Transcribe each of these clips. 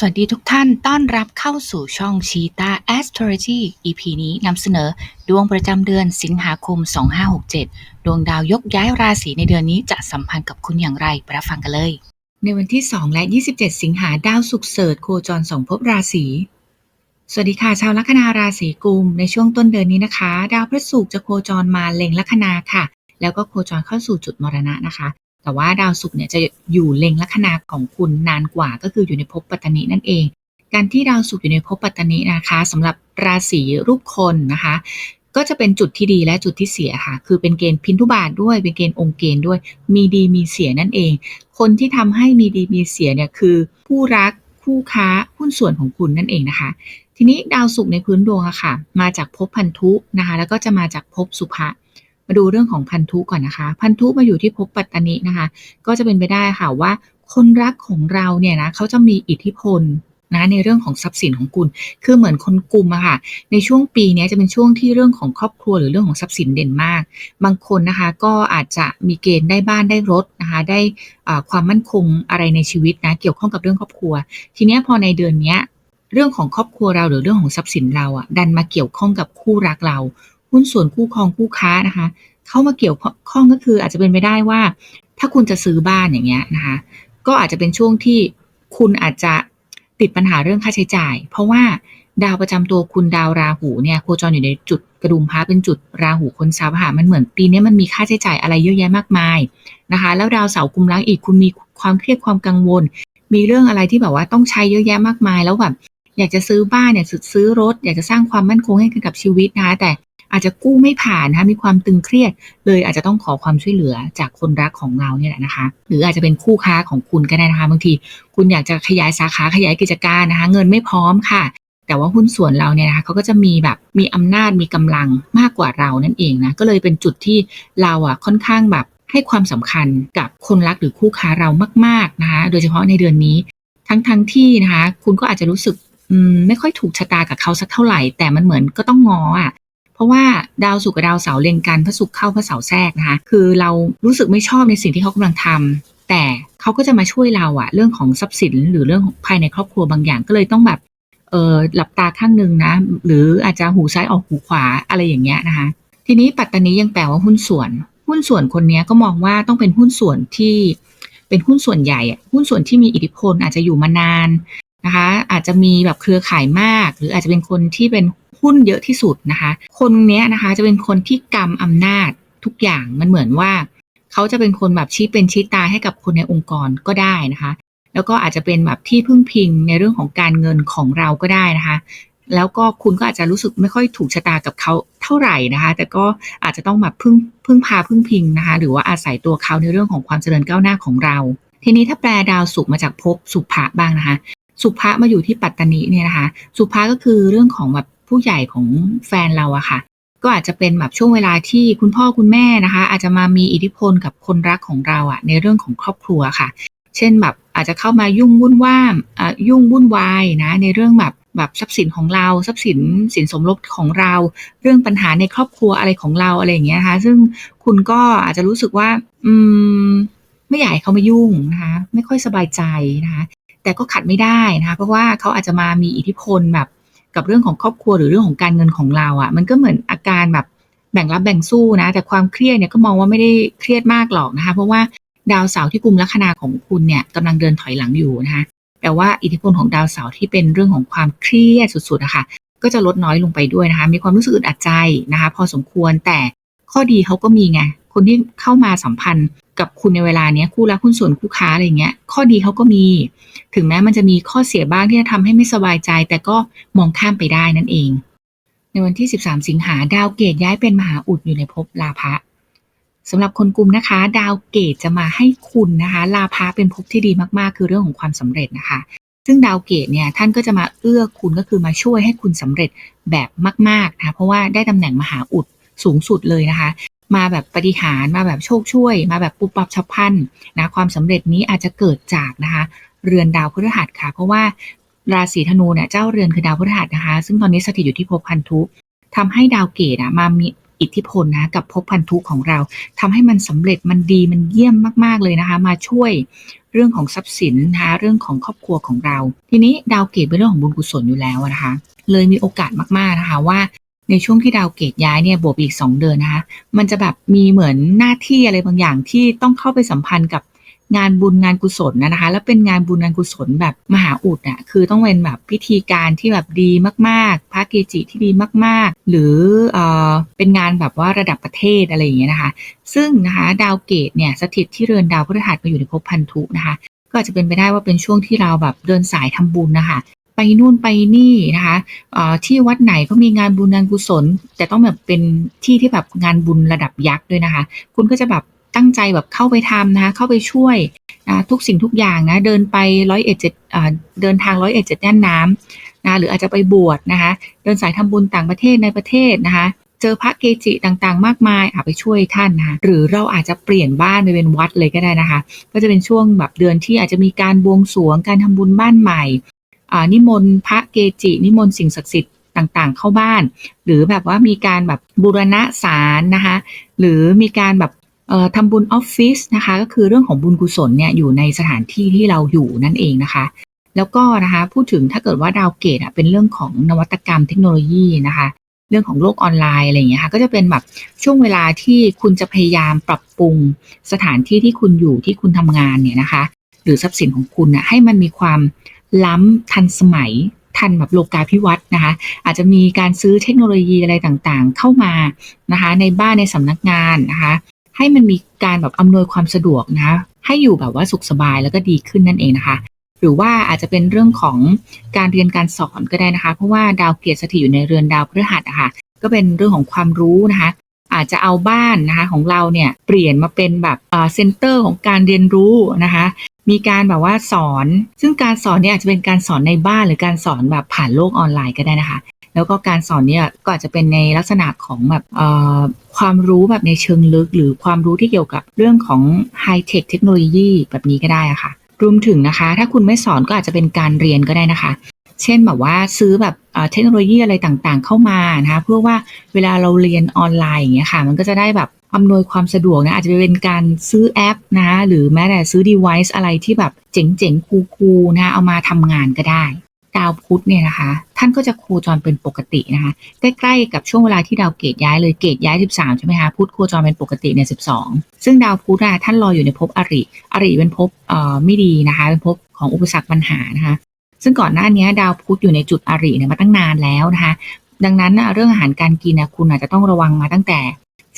สวัสดีทุกท่านต้อนรับเข้าสู่ช่อง Cheetah Astrology EP นี้นำเสนอ ดวงประจำเดือนสิงหาคม 2567 ดวงดาวยกย้ายราศีในเดือนนี้จะสัมพันธ์กับคุณอย่างไรไปรับฟังกันเลย ในวันที่ 2 และ 27 สิงหาดาวสุกร์เสริร์โคจรสองภพราศีสวัสดีค่ะ ชาวลัคนาราศีกุม ในช่วงต้นเดือนนี้นะคะ ดาวพฤหัสจะโคจรมาเล็งลัคนาค่ะ แล้วก็โคจรเข้าสู่จุดมรณะนะคะ แต่ว่าดาวศุกร์เนี่ยจะอยู่เล็งลัคนาของคุณนานกว่าก็คืออยู่ในภพปัตตนินั่นเอง การที่ดาวศุกร์อยู่ในภพปัตตนินะคะสำหรับราศีรูปคนนะคะ ก็จะเป็นจุดที่ดีและจุดที่เสียค่ะ คือเป็นเกณฑ์พินทุบาทด้วยเป็นเกณฑ์องค์เกณฑ์ด้วย มีดีมีเสียนั่นเอง คนที่ทำให้มีดีมีเสียเนี่ยคือ ผู้รักคู่ค้าหุ้นส่วนของคุณนั่นเองนะคะ ทีนี้ดาวศุกร์ในพื้นดวงอะค่ะ มาจากภพพันธุนะคะ แล้วก็จะมาจากภพสุภะ มาดูเรื่องของพันธุก่อนนะคะ พันธุมาอยู่ที่ภพปัตตนินะคะ ก็จะเป็นไปได้ค่ะว่า คนรักของเราเนี่ยนะเขาจะมีอิทธิพลนะในเรื่องของทรัพย์สินของคุณ คือเหมือนคนกลุ่มอะค่ะ ในช่วงปีนี้จะเป็นช่วงที่เรื่องของครอบครัวหรือเรื่องของทรัพย์สินเด่นมาก บางคนนะคะก็อาจจะมีเกณฑ์ได้บ้านได้รถนะคะได้ความมั่นคงอะไรในชีวิตนะเกี่ยวข้องกับเรื่องครอบครัว ทีนี้พอในเดือนนี้เรื่องของครอบครัวเราหรือเรื่องของทรัพย์สินเราอะดันมาเกี่ยวข้องกับคู่รักเรา หุ้นส่วนคู่ครองคู่ค้านะคะ เข้ามาเกี่ยวข้องก็คืออาจจะเป็นไปได้ว่า ถ้าคุณจะซื้อบ้านอย่างเงี้ยนะคะ ก็อาจจะเป็นช่วงที่คุณอาจจะติดปัญหาเรื่องค่าใช้จ่าย เพราะว่าดาวประจำตัวคุณดาวราหูเนี่ยโคจรอยู่ในจุดกระดุมพระเป็นจุดราหูคนทรัพย์ค่ะมันเหมือนปีนี้มันมีค่าใช้จ่ายอะไรเยอะแยะมากมายนะคะ แล้วดาวเสาร์กุมรักอีกคุณมีความเครียดความกังวล มีเรื่องอะไรที่แบบว่าต้องใช้เยอะแยะมากมาย แล้วแบบอยากจะซื้อบ้านเนี่ยซื้อรถ อยากจะสร้างความมั่นคงให้กับชีวิตนะคะแต่ อาจจะกู้ไม่ผ่านนะคะมีความตึงเครียด เลยอาจจะต้องขอความช่วยเหลือจากคนรักของเราเนี่ยแหละนะคะ หรืออาจจะเป็นคู่ค้าของคุณก็ได้นะคะบางทีคุณอยากจะขยายสาขาขยายกิจการนะคะ เงินไม่พร้อมค่ะแต่ว่าหุ้นส่วนเราเนี่ยนะคะเขาก็จะมีแบบมีอำนาจมีกำลังมากกว่าเรานั่นเองนะก็เลยเป็นจุดที่เราอะค่อนข้างแบบให้ความสำคัญกับคนรักหรือคู่ค้าเรามากๆนะคะโดยเฉพาะในเดือนนี้ ทั้งทั้งที่นะคะคุณก็อาจจะรู้สึกไม่ค่อยถูกชะตากับเขาสักเท่าไหร่ แต่มันเหมือนก็ต้องงออะ เพราะว่าดาวศุกร์กับดาวเสาร์เล็งกันพระศุกร์เข้าพระเสาร์แทรกนะคะ คือเรารู้สึกไม่ชอบในสิ่งที่เขากำลังทำแต่เขาก็จะมาช่วยเราอะเรื่องของทรัพย์สินหรือเรื่องภายในครอบครัวบางอย่างก็เลยต้องแบบเออหลับตาข้างหนึ่งนะ หรืออาจจะหูซ้ายออกหูขวาอะไรอย่างเงี้ยนะคะ ทีนี้ปัตตานียังแปลว่าหุ้นส่วน หุ้นส่วนคนนี้ก็มองว่าต้องเป็นหุ้นส่วนที่เป็นหุ้นส่วนใหญ่หุ้นส่วนที่มีอิทธิพลอาจจะอยู่มานานนะคะ อาจจะมีแบบเครือข่ายมาก หรืออาจจะเป็นคนที่เป็น หุ้นเยอะที่สุดนะคะ คนเนี้ยนะคะจะเป็นคนที่กำอำนาจทุกอย่างมันเหมือนว่า เขาจะเป็นคนแบบชี้เป็นชี้ตาให้กับคนในองค์กรก็ได้นะคะ แล้วก็อาจจะเป็นแบบที่พึ่งพิงในเรื่องของการเงินของเราก็ได้นะคะ แล้วก็คุณก็อาจจะรู้สึกไม่ค่อยถูกชะตากับเขาเท่าไหร่นะคะ แต่ก็อาจจะต้องแบบพึ่งพึ่งพาพึ่งพิงนะคะ หรือว่าอาศัยตัวเขาในเรื่องของความเจริญก้าวหน้าของเรา ทีนี้ถ้าแปลดาวสุขมาจากภพสุภะบ้างนะคะ สุภะมาอยู่ที่ปัตตานีเนี่ยนะคะ สุภะก็คือเรื่องของแบบ ผู้ใหญ่ของแฟนเราอะค่ะ ก็อาจจะเป็นแบบช่วงเวลาที่คุณพ่อคุณแม่นะคะ อาจจะมามีอิทธิพลกับคนรักของเราอะในเรื่องของครอบครัวค่ะ เช่นแบบอาจจะเข้ามายุ่งวุ่นว่ามยุ่งวุ่นวายนะในเรื่องแบบแบบทรัพย์สินของเราทรัพย์สินสินสมรสของเรา เรื่องปัญหาในครอบครัวอะไรของเราอะไรอย่างเงี้ยนะคะซึ่งคุณก็อาจจะรู้สึกว่า อืม ไม่อยากให้เขามายุ่งนะคะไม่ค่อยสบายใจนะคะแต่ก็ขัดไม่ได้นะคะเพราะว่าเขาอาจจะมามีอิทธิพลแบบ กับเรื่องของครอบครัวหรือเรื่องของการเงินของเราอะ่ะ มันก็เหมือนอาการแบบแบ่งรับแบ่งสู้นะ แต่ความเครียดเนี่ยก็มองว่าไม่ได้เครียดมากหรอกนะคะ เพราะว่าดาวเสาร์ที่กุมลัคนาของคุณเนี่ยกำลังเดินถอยหลังอยู่นะคะแต่ว่าอิทธิพลของดาวเสาร์ที่เป็นเรื่องของความเครียดสุดๆนะคะก็จะลดน้อยลงไปด้วยนะคะ มีความรู้สึกอึดอัดใจนะคะ พอสมควรแต่ข้อดีเขาก็มีไง คนที่เข้ามาสัมพันธ์กับคุณในเวลาเนี้ยคู่รักหุ้นส่วนคู่ค้าอะไรเงี้ย ข้อดีเขาก็มี ถึงแม้มันจะมีข้อเสียบ้างที่จะทำให้ไม่สบายใจ แต่ก็มองข้ามไปได้นั่นเอง ในวันที่ 13 สิงหาดาวเกตย้ายเป็นมหาอุดอยู่ในภพลาภะสำหรับคนกลุ่มนะคะ ดาวเกตจะมาให้คุณนะคะ ลาภะเป็นภพที่ดีมากๆ คือเรื่องของความสำเร็จนะคะ ซึ่งดาวเกตเนี่ยท่านก็จะมาเอื้อคุณก็คือมาช่วยให้คุณสำเร็จแบบมากๆนะคะเพราะว่าได้ตำแหน่งมหาอุดสูงสุดเลยนะคะ มาแบบปฏิหารมาแบบโชคช่วย มาแบบปุบปับฉับพลันนะความสำเร็จนี้อาจจะเกิดจากนะคะเรือนดาวพฤหัสค่ะ เพราะว่าราศีธนูเนี่ยเจ้าเรือนคือดาวพฤหัสนะคะ ซึ่งตอนนี้สถิตอยู่ที่ภพพันธุทำให้ดาวเกตอะมามีอิทธิพลนะกับภพพันธุของเราทำให้มันสำเร็จมันดีมันเยี่ยมมากๆเลยนะคะ มาช่วยเรื่องของทรัพย์สินนะคะเรื่องของครอบครัวของเรา ทีนี้ดาวเกตเป็นเรื่องของบุญกุศลอยู่แล้วนะคะ เลยมีโอกาสมากๆนะคะว่า ในช่วงที่ดาวเกตย้ายเนี่ยบวกอีก 2 เดือนนะคะ มันจะแบบมีเหมือนหน้าที่อะไรบางอย่างที่ต้องเข้าไปสัมพันธ์กับงานบุญงานกุศลนะคะ แล้วเป็นงานบุญงานกุศลแบบมหาอุดอะคือต้องเป็นแบบพิธีการที่แบบดีมากๆ พระเกจิที่ดีมากๆ หรือเอ่อเป็นงานแบบว่าระดับประเทศอะไรอย่างเงี้ยนะคะ ซึ่งนะคะดาวเกตเนี่ยสถิตที่เรือนดาวพฤหัสมาอยู่ในภพพันธุนะคะ ก็อาจจะเป็นไปได้ว่าเป็นช่วงที่เราแบบเดินสายทำบุญนะคะ ไปนู่นไปนี่นะคะเอ่อที่วัดไหนก็มีงานบุญงานกุศล แต่ต้องแบบเป็นที่ที่แบบงานบุญระดับยักษ์ด้วยนะคะ คุณก็จะแบบตั้งใจแบบเข้าไปทำนะคะเข้าไปช่วยนะทุกสิ่งทุกอย่างนะเดินไปร้อยเอ็ดเจ็ดเดินทางร้อยเอ็ดเจ็ดย่านน้ำนะหรืออาจจะไปบวชนะคะเดินสายทำบุญต่างประเทศในประเทศนะคะเจอพระเกจิต่างๆ มากมายอาไปช่วยท่านนะคะหรือเราอาจจะเปลี่ยนบ้านไปเป็นวัดเลยก็ได้นะคะ ก็จะเป็นช่วงแบบเดือนที่อาจจะมีการบวงสรวงการทำบุญบ้านใหม่ นิมนต์พระเกจิ นิมนต์สิ่งศักดิ์สิทธิ์ต่างๆ เข้าบ้าน หรือแบบว่ามีการแบบบูรณะศาลนะคะหรือมีการแบบทำบุญออฟฟิศนะคะก็คือเรื่องของบุญกุศลเนี่ยอยู่ในสถานที่ที่เราอยู่นั่นเองนะคะ แล้วก็นะคะพูดถึงถ้าเกิดว่าดาวเกตอะเป็นเรื่องของนวัตกรรมเทคโนโลยีนะคะ เรื่องของโลกออนไลน์อะไรอย่างเงี้ยค่ะก็จะเป็นแบบช่วงเวลาที่คุณจะพยายามปรับปรุงสถานที่ที่คุณอยู่ที่คุณทำงานเนี่ยนะคะ หรือทรัพย์สินของคุณน่ะให้มันมีความ ล้ำทันสมัยทันแบบโลกาภิวัตน์นะคะอาจจะมีการซื้อเทคโนโลยีอะไรต่างๆ เข้ามานะคะในบ้านในสำนักงานนะคะให้มันมีการแบบอำนวยความสะดวกนะคะให้อยู่แบบว่าสุขสบายแล้วก็ดีขึ้นนั่นเองนะคะ หรือว่าอาจจะเป็นเรื่องของการเรียนการสอนก็ได้นะคะ เพราะว่าดาวเกียรติสถิตอยู่ในเรือนดาวพฤหัสอะค่ะก็เป็นเรื่องของความรู้นะคะอาจจะเอาบ้านนะคะของเราเนี่ยเปลี่ยนมาเป็นแบบเซ็นเตอร์ของการเรียนรู้นะคะ มีการแบบว่าสอน ซึ่งการสอนเนี่ยอาจจะเป็นการสอนในบ้านหรือการสอนแบบผ่านโลกออนไลน์ก็ได้นะคะ แล้วก็การสอนเนี่ยก็อาจจะเป็นในลักษณะของแบบความรู้แบบในเชิงลึก หรือความรู้ที่เกี่ยวกับเรื่องของไฮเทคเทคโนโลยีแบบนี้ก็ได้ะค่ะรวมถึงนะคะ ถ้าคุณไม่สอนก็อาจจะเป็นการเรียนก็ได้นะคะ เช่นแบบว่าซื้อแบบเทคโนโลยีอะไรต่างๆ เข้ามานะคะเพื่อว่าเวลาเราเรียนออนไลน์อย่างเงี้ยค่ะ มันก็จะได้แบบอำนวยความสะดวกนะอาจจะเป็นการซื้อแอปนะคะหรือแม้แต่ซื้อ device อะไรที่แบบเจ๋งๆ คูลๆนะเอามาทำงานก็ได้ดาวพุธเนี่ยนะคะ ท่านก็จะโคจรเป็นปกตินะคะ ใกล้ๆกับช่วงเวลาที่ดาวเกตย้ายเลยเกตย้าย 13 ใช่ไหมคะพุธโคจรเป็นปกติเนี่ย12 ซึ่งดาวพุธอะท่านรออยู่ในภพอริ อริเป็นภพเอ่อไม่ดีนะคะ เป็นภพของอุปสรรคปัญหานะคะ ซึ่งก่อนหน้านี้ดาวพุธอยู่ในจุดอริเนี่ยมาตั้งนานแล้วนะคะดังนั้นนะเรื่องอาหารการกินนะคุณอาจจะต้องระวังมาตั้งแต่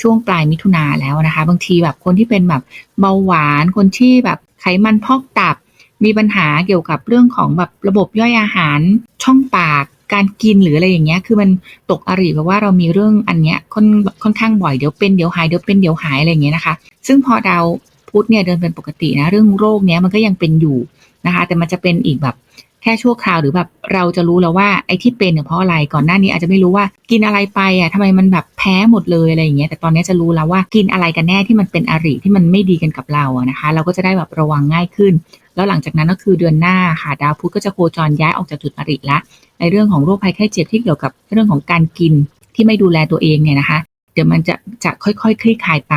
ช่วงปลายมิถุนาแล้วนะคะ บางทีแบบคนที่เป็นแบบเบาหวานคนที่แบบไขมันพอกตับ มีปัญหาเกี่ยวกับเรื่องของแบบระบบย่อยอาหารช่องปากการกินหรืออะไรอย่างเงี้ย คือมันตกอริเพราะว่าเรามีเรื่องอันเนี้ยค่อนค่อนข้างบ่อยเดี๋ยวเป็นเดี๋ยวหายเดี๋ยวเป็นเดี๋ยวหายอะไรอย่างเงี้ยนะคะ ซึ่งพอดาวพุธเนี่ยเดินเป็นปกตินะเรื่องโรคเนี้ยมันก็ยังเป็นอยู่นะคะ แต่มันจะเป็นอีกแบบ แค่ชั่วคราวหรือแบบเราจะรู้แล้วว่าไอ้ที่เป็นเนี่ยเพราะอะไรก่อนหน้านี้อาจจะไม่รู้ว่ากินอะไรไปอะทำไมมันแบบแพ้หมดเลยอะไรอย่างเงี้ยแต่ตอนนี้จะรู้แล้วว่ากินอะไรกันแน่ที่มันเป็นอริที่มันไม่ดีกันกับเราอะนะคะ เราก็จะได้แบบระวังง่ายขึ้น แล้วหลังจากนั้นก็คือเดือนหน้าค่ะดาวพุธก็จะโคจรย้ายออกจากจุดอริละในเรื่องของโรคภัยไข้เจ็บที่เกี่ยวกับเรื่องของการกินที่ไม่ดูแลตัวเองเนี่ยนะคะ เดี๋ยวมันจะจะค่อยๆคลี่คลายไป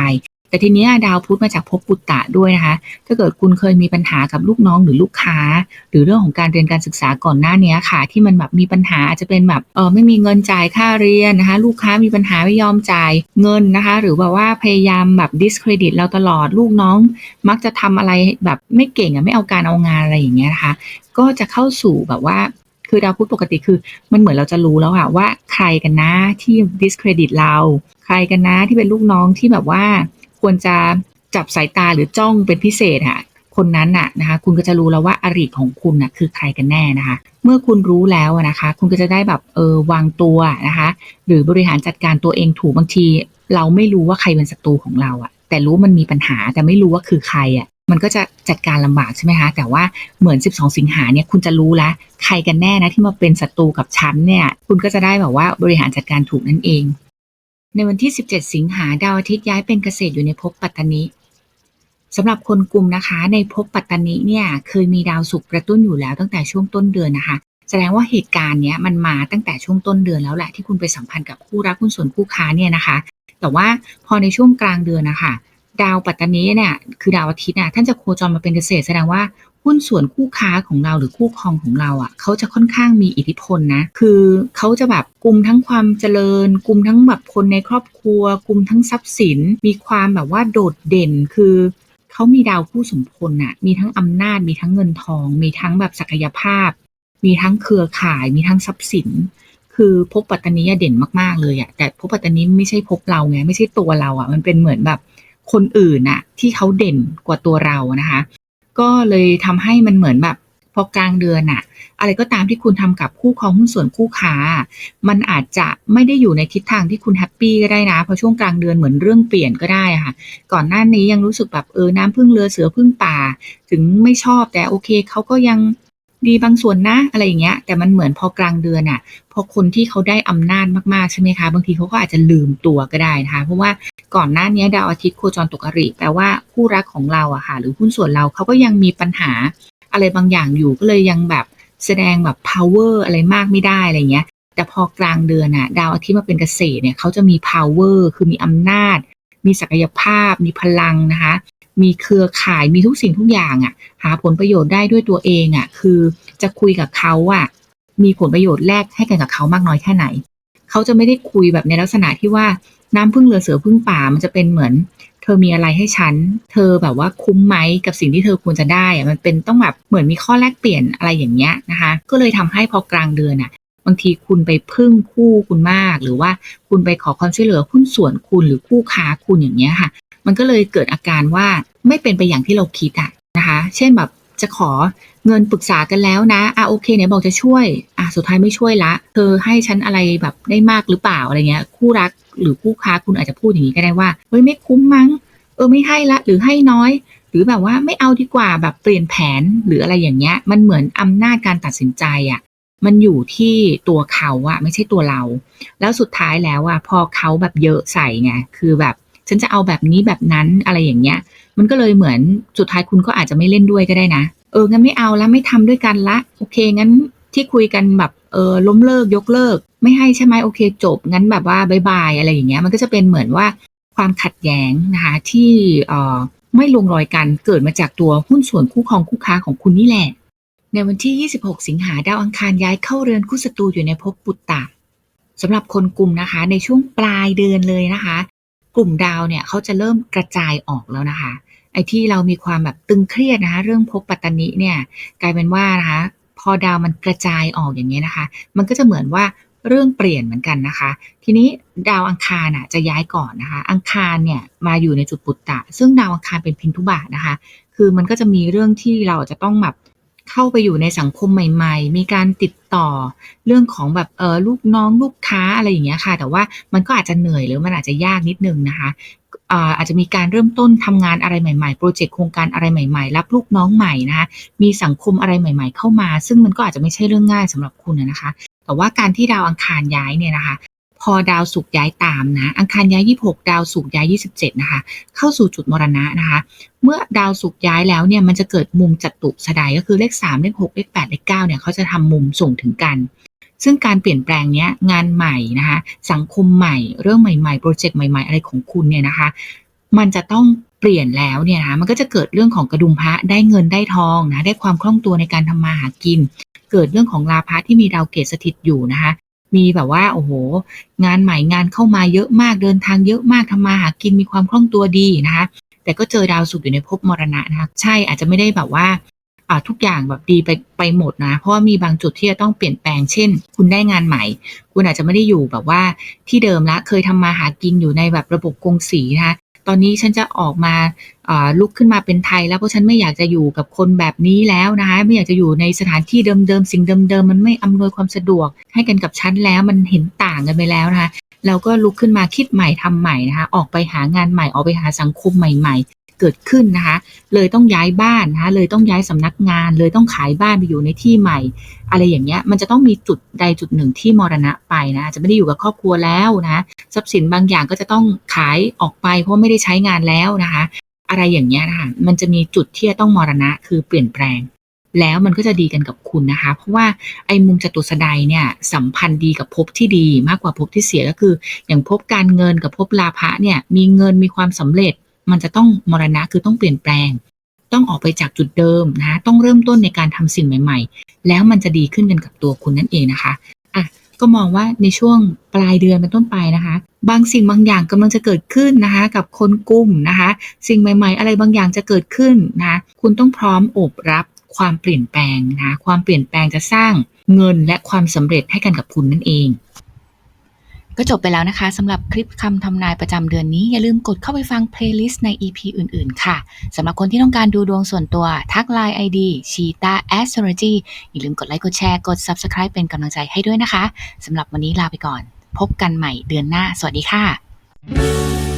แต่ทีนี้ดาวพุธมาจากภพปุตตะด้วยนะคะ ถ้าเกิดคุณเคยมีปัญหากับลูกน้องหรือลูกค้า หรือเรื่องของการเรียนการศึกษาก่อนหน้านี้ค่ะ ที่มันแบบมีปัญหาอาจจะเป็นแบบเออไม่มีเงินจ่ายค่าเรียนนะคะ ลูกค้ามีปัญหาไม่ยอมจ่ายเงินนะคะ หรือแบบว่าพยายามแบบ discredit เราตลอดลูกน้อง มักจะทำอะไรแบบไม่เก่งอะไม่เอาการเอางานอะไรอย่างเงี้ยนะคะ ก็จะเข้าสู่แบบว่าคือดาวพุธปกติคือ มันเหมือนเราจะรู้แล้วอะว่าใครกันนะที่ discredit เรา ใครกันนะที่เป็นลูกน้องที่แบบว่า ควรจะจับสายตาหรือจ้องเป็นพิเศษอะคนนั้นน่ะนะคะคุณก็จะรู้แล้วว่าอริของคุณน่ะคือใครกันแน่นะคะ เมื่อคุณรู้แล้วนะคะ คุณก็จะได้แบบเออวางตัวนะคะ หรือบริหารจัดการตัวเองถูกบางที เราไม่รู้ว่าใครเป็นศัตรูของเราอะแต่รู้มันมีปัญหาแต่ไม่รู้ว่าคือใครอะมันก็จะจัดการลำบากใช่ไหมคะแต่ว่าเหมือน 12 สิงหาเนี่ยคุณจะรู้แล้วใครกันแน่นะที่มาเป็นศัตรูกับฉันเนี่ย คุณก็จะได้แบบว่าบริหารจัดการถูกนั่นเอง ในวันที่ 17 สิงหาดาวอาทิตย์ย้ายเป็นเกษตรอยู่ในภพปัตตานิสำหรับคนกลุ่มนะคะ ในภพปัตตานิเนี่ยเคยมีดาวศุกร์กระตุ้นอยู่แล้วตั้งแต่ช่วงต้นเดือนนะคะ แสดงว่าเหตุการณ์เนี้ยมันมาตั้งแต่ช่วงต้นเดือนแล้วแหละที่คุณไปสัมพันธ์กับคู่รักคุณส่วนคู่ค้าเนี่ยนะคะ แต่ว่าพอในช่วงกลางเดือนนะคะ ดาวปัตตานีเนี่ยคือดาวอาทิตย์น่ะท่านจะโคจรมาเป็นเกษตรแสดงว่าหุ้นส่วนคู่ค้าของเราหรือคู่ครองของเราอะเขาจะค่อนข้างมีอิทธิพลนะ คือเขาจะแบบกลุ่มทั้งความเจริญ กลุ่มทั้งแบบคนในครอบครัว กลุ่มทั้งทรัพย์สิน มีความแบบว่าโดดเด่นคือเขามีดาวผู้สมพลน่ะมีทั้งอำนาจมีทั้งเงินทอง มีทั้งแบบศักยภาพ มีทั้งเครือข่าย มีทั้งทรัพย์สิน คือภพปัตตานีเด่นมากๆเลยอะแต่ภพปัตตานีไม่ใช่ภพเราไงไม่ใช่ตัวเราอะมันเป็นเหมือนแบบ คนอื่นน่ะที่เขาเด่นกว่าตัวเรานะคะ ก็เลยทำให้มันเหมือนแบบพอกลางเดือนน่ะ อะไรก็ตามที่คุณทำกับคู่ครองหุ้นส่วนคู่ค้า มันอาจจะไม่ได้อยู่ในทิศทางที่คุณแฮปปี้ก็ได้นะเพราะช่วงกลางเดือนเหมือนเรื่องเปลี่ยนก็ได้อะค่ะ ก่อนหน้านี้ยังรู้สึกแบบเออน้ำพึ่งเรือเสือพึ่งป่า ถึงไม่ชอบแต่โอเคเขาก็ยัง ดีบางส่วนนะ อะไรอย่างเงี้ย แต่มันเหมือนพอกลางเดือนอะ พอคนที่เขาได้อำนาจมากๆใช่ไหมคะ บางทีเขาก็อาจจะลืมตัวก็ได้นะคะ เพราะว่าก่อนหน้านี้ดาวอาทิตย์โคจรตกอริแปลว่าคู่รักของเราอะค่ะหรือหุ้นส่วนเราเขาก็ยังมีปัญหาอะไรบางอย่างอยู่ก็เลยยังแบบแสดงแบบ power อะไรมากไม่ได้อะไรเงี้ย แต่พอกลางเดือนอะดาวอาทิตย์มาเป็นเกษตรเนี่ยเขาจะมี power คือมีอำนาจ มีศักยภาพ มีพลังนะคะ มีเครือข่ายมีทุกสิ่งทุกอย่างอะหาผลประโยชน์ได้ด้วยตัวเองอะคือจะคุยกับเขาอะมีผลประโยชน์แลกให้กันกับเขามากน้อยแค่ไหน เขาจะไม่ได้คุยแบบในลักษณะที่ว่าน้ำพึ่งเรือเสือพึ่งป่ามันจะเป็นเหมือน เธอมีอะไรให้ฉัน เธอแบบว่าคุ้มไหมกับสิ่งที่เธอควรจะได้อะมันเป็นต้องแบบเหมือนมีข้อแลกเปลี่ยนอะไรอย่างเงี้ยนะคะ ก็เลยทำให้พอกลางเดือนอะบางทีคุณไปพึ่งคู่คุณมาก หรือว่าคุณไปขอความช่วยเหลือหุ้นส่วนคุณหรือคู่ค้าคุณอย่างเงี้ยค่ะ มันก็เลยเกิดอาการว่าไม่เป็นไปอย่างที่เราคิดอะนะคะ เช่นแบบจะขอเงินปรึกษากันแล้วนะ อะโอเคเนี่ยบอกจะช่วย อะสุดท้ายไม่ช่วยละ เธอให้ฉันอะไรแบบได้มากหรือเปล่าอะไรเงี้ย คู่รักหรือคู่ค้าคุณอาจจะพูดอย่างนี้ก็ได้ว่า เฮ้ยไม่คุ้มมั้ง เออไม่ให้ละ หรือให้น้อย หรือแบบว่าไม่เอาดีกว่าแบบเปลี่ยนแผนหรืออะไรอย่างเงี้ย มันเหมือนอำนาจการตัดสินใจอะ่ะ มันอยู่ที่ตัวเขาอะไม่ใช่ตัวเรา แล้วสุดท้ายแล้วอะพอเขาแบบเยอะใส่ไง คือแบบ ฉันจะเอาแบบนี้แบบนั้นอะไรอย่างเงี้ย มันก็เลยเหมือนสุดท้ายคุณก็อาจจะไม่เล่นด้วยก็ได้นะ เอองั้นไม่เอาแล้วไม่ทำด้วยกันละ โอเคงั้นที่คุยกันแบบเออล้มเลิกยกเลิก ไม่ให้ใช่ไหมโอเค จบ งั้นแบบว่าบายบายอะไรอย่างเงี้ยมันก็จะเป็นเหมือนว่าความขัดแย้งนะคะที่เออไม่ลงรอยกันเกิดมาจากตัวหุ้นส่วนคู่ครองคู่ค้าของคุณนี่แหละ ในวันที่ 26 สิงหาดาวอังคารย้ายเข้าเรือนคู่ศัตรูอยู่ในภพปุตตะสำหรับคนกลุ่มนะคะ ในช่วงปลายเดือนเลยนะคะ กลุ่มดาวเนี่ยเขาจะเริ่มกระจายออกแล้วนะคะ ไอ้ที่เรามีความแบบตึงเครียดนะคะ เรื่องภพปัตตานิเนี่ยกลายเป็นว่านะคะพอดาวมันกระจายออกอย่างนี้นะคะ มันก็จะเหมือนว่าเรื่องเปลี่ยนเหมือนกันนะคะ ทีนี้ดาวอังคารน่ะจะย้ายก่อนนะคะ อังคารเนี่ยมาอยู่ในจุดปุตตะ ซึ่งดาวอังคารเป็นพินทุบาทนะคะ คือมันก็จะมีเรื่องที่เราจะต้องแบบ เข้าไปอยู่ในสังคมใหม่ ๆ มีการติดต่อเรื่องของแบบเออลูกน้องลูกค้าอะไรอย่างเงี้ยค่ะ แต่ว่ามันก็อาจจะเหนื่อยหรือมันอาจจะยากนิดนึงนะคะอาจจะมีการเริ่มต้นทำงานอะไรใหม่ๆ โปรเจกต์โครงการอะไรใหม่ ๆ รับลูกน้องใหม่นะคะ มีสังคมอะไรใหม่ ๆ เข้ามา ซึ่งมันก็อาจจะไม่ใช่เรื่องง่ายสำหรับคุณนะคะ แต่ว่าการที่ดาวอังคารย้ายเนี่ยนะคะ พอดาวศุกย้ายตามนะ อังคารย้าย 26 ดาวศุกย้าย 27 นะคะ เข้าสู่จุดมรณะนะคะ เมื่อดาวศุกย้ายแล้วเนี่ยมันจะเกิดมุมจัตุสดายก็คือเลข 3 เลข 6 เลข 8 เลข 9 เนี่ยเขาจะทำมุมส่งถึงกันซึ่งการเปลี่ยนแปลงเนี้ยงานใหม่นะคะสังคมใหม่ เรื่องใหม่ๆ โปรเจกต์ใหม่ ๆ อะไรของคุณเนี่ยนะคะ มันจะต้องเปลี่ยนแล้วเนี่ยนะมันก็จะเกิดเรื่องของกระดุมพระได้เงินได้ทองนะได้ความคล่องตัวในการทำมาหากิน เกิดเรื่องของลาภะที่มีดาวเกตสถิตอยู่นะคะ มีแบบว่าโอ้โห งานใหม่งานเข้ามาเยอะมากเดินทางเยอะมากทำมาหากินมีความคล่องตัวดีนะคะ แต่ก็เจอดาวศุกร์อยู่ในภพมรณะนะคะใช่อาจจะไม่ได้แบบว่าอ่าทุกอย่างแบบดีไปไปหมดนะ เพราะว่ามีบางจุดที่จะต้องเปลี่ยนแปลง เช่น คุณได้งานใหม่ คุณอาจจะไม่ได้อยู่แบบว่าที่เดิมละ เคยทำมาหากินอยู่ในแบบระบบกงสีนะคะ ตอนนี้ฉันจะออกมาลุกขึ้นมาเป็นไทย แล้วเพราะฉันไม่อยากจะอยู่กับคนแบบนี้แล้วนะคะไม่อยากจะอยู่ในสถานที่เดิมๆสิ่งเดิมๆมันไม่อำนวยความสะดวก ให้กันกับฉันแล้วมันเห็นต่างกันไปแล้วนะคะเราก็ลุกขึ้นมาคิดใหม่ทำใหม่นะคะออกไปหางานใหม่ออกไปหาสังคมใหม่ๆ กิดขึ้นนะคะ เลยต้องย้ายบ้านนะคะเลยต้องย้ายสำนักงาน เลยต้องขายบ้านไปอยู่ในที่ใหม่ อะไรอย่างเงี้ยมันจะต้องมีจุดใดจุดหนึ่งที่มรณะไปนะจะไม่ได้อยู่กับครอบครัวแล้วนะทรัพย์สินบางอย่างก็จะต้องขายออกไปเพราะไม่ได้ใช้งานแล้วนะคะ อะไรอย่างเงี้ยนะคะมันจะมีจุดที่จะต้องมรณะคือเปลี่ยนแปลงแล้วมันก็จะดีกันกับคุณนะคะ เพราะว่าไอ้มุมจตุสดายเนี่ยสัมพันธ์ดีกับภพที่ดีมากกว่าภพที่เสียก็คือ อย่างภพการเงินกับภพลาภะเนี่ยมีเงินมีความสำเร็จ มันจะต้องมรณะคือต้องเปลี่ยนแปลง ต้องออกไปจากจุดเดิมนะต้องเริ่มต้นในการทำสิ่งใหม่ ๆ แล้วมันจะดีขึ้นกันกับตัวคุณนั่นเองนะคะอะก็มองว่าในช่วงปลายเดือนเป็นต้นไปนะคะ บางสิ่งบางอย่างกำลังจะเกิดขึ้นนะคะ กับคนกลุ่มนะคะ สิ่งใหม่ ๆ อะไรบางอย่างจะเกิดขึ้นนะคุณต้องพร้อมโอบรับความเปลี่ยนแปลงนะความเปลี่ยนแปลงจะสร้างเงินและความสำเร็จให้กันกับคุณนั่นเอง ก็จบไปแล้วนะคะสำหรับคลิปคำทำนายประจำเดือนนี้ อย่าลืมกดเข้าไปฟังเพลย์ลิสต์ใน EP อื่น ๆ ค่ะสำหรับคนที่ต้องการดูดวงส่วนตัว ทักไลน์ ID Cheetah Astrology อย่าลืมกดไลค์กดแชร์กด Subscribe เป็นกำลังใจให้ด้วยนะคะสำหรับวันนี้ลาไปก่อน พบกันใหม่เดือนหน้า สวัสดีค่ะ